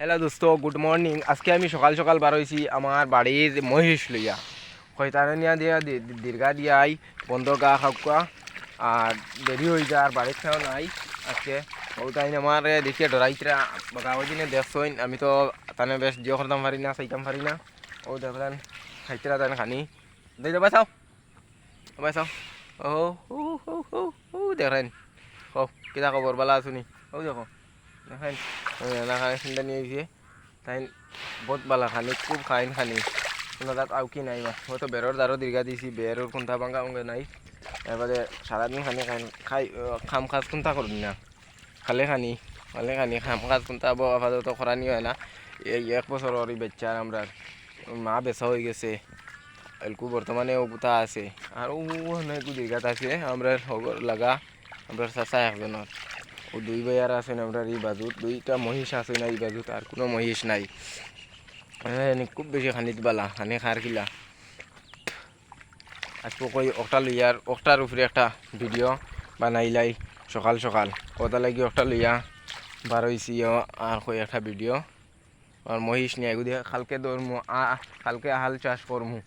Hello দোস্ত good morning আজকে আমি সকাল সকাল বার হয়েছি আমার বাড়ির মহিষ লইয়া। খয়তারে নিয়া দিয়া দীর্ঘা দিয়াই বন্ধ গা খাওয়া আর দেরি হয়ে যায়, আর বাড়ির খেয়েও নাই। আজকে ও তাই আমার দেখিয়ে ডরাইতরা গাঁও দিনে দেখছইন, আমি তো তানে বেশ জিও করতাম পারি না, চাইতাম পারি না। ও দেখলেন খাইতরা তানে খানি। দেই দেবা চাও দেবা চাও ও ও ও, কিতা খবর বালা আছুনি। ও দেখো। দেখেন চিন্তা নিয়ে গিয়ে তাই বহুত বালা খানি খুব খাইন খানি কোনো তাত আউ কি নাই হয়তো বেরোর দ্বারও দীর্ঘা দিছি বেরোর কোনটা ভাঙা অঙ্গে নাই। এবারে সারাদিন খানি খাই খাম কাজ কোনটা করুন না খালে খানি খালে খানি, খাম কাজ কোনটা আপাতত করানি হয় না। এই এক বছরের এই বাচ্চার আমরা মা বেচা হয়ে গেছে। এলকু বর্তমানে ও আছে। আর ও একটু দীর্ঘাত আছে। আমরা লাগা আমরা চাচা একজনের ও দুই ভাইয়ার আছেন আমরা এই বাজুত দুইটা মহিষ আছে না এই বাজুত আর কোনো মহিষ নাই। খুব বেশি খানিত বালা, খানি খার কিলা। আজকে কই একটা লইয়ার একটার উপরে একটা ভিডিও বানাইলাই সকাল সকাল। কথা লাগি একটা লইয়া বার হয়েছি আর কই একটা ভিডিও আর মহিষ নিয়ে এগুলি কালকে দৌড়মু আ কালকে হাল চাষ করমু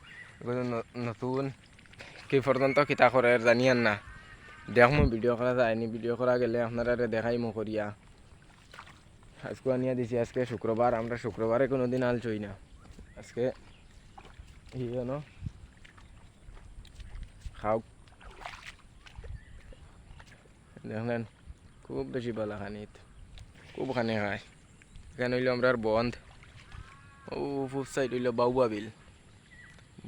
এগুলো নতুন কি পর্যন্ত কিতা করে জানিয়ান না। দেখমু ভিডিও করা যায়নি ভিডিও করা গেলে আপনারা দেখাইমু করিয়া। আজকে আনিয়া দিছি, আজকে শুক্রবার আমরা শুক্রবারে কোনো দিন আল চই না। আজকে ই যেন খাও দেখলেন খুব বেশি বালা খানিত খুব খানে খায়। এখানে হইল আমরা আর বন্ধ। ও পূব সাইড হইল বাউয়া বিল।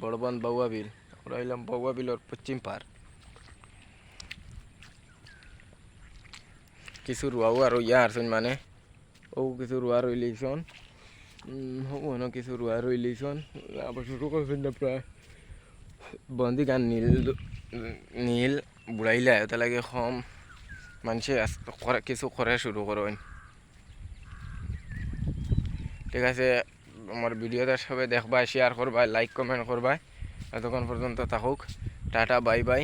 বড় বন্ধ বাউয়া বিল। আমরা হইলাম বাউয়া বিলর পশ্চিম পার কিছু রুয়াও আর ইয়া আরছেন মানে ও কিছু রুয়া রইলেছন হনো কিছু রুয়া রইলেছন আবার শুরু করছেন না প্রায় বন্দি গান নীল নীল বুড়াইলে ওটা লাগে কম মানুষে কিছু করে শুরু করেন ঠিক আছে আমার ভিডিওটা সবাই দেখবা শেয়ার করবা লাইক কমেন্ট করবা এতক্ষণ পর্যন্ত থাকুক টাটা বাই বাই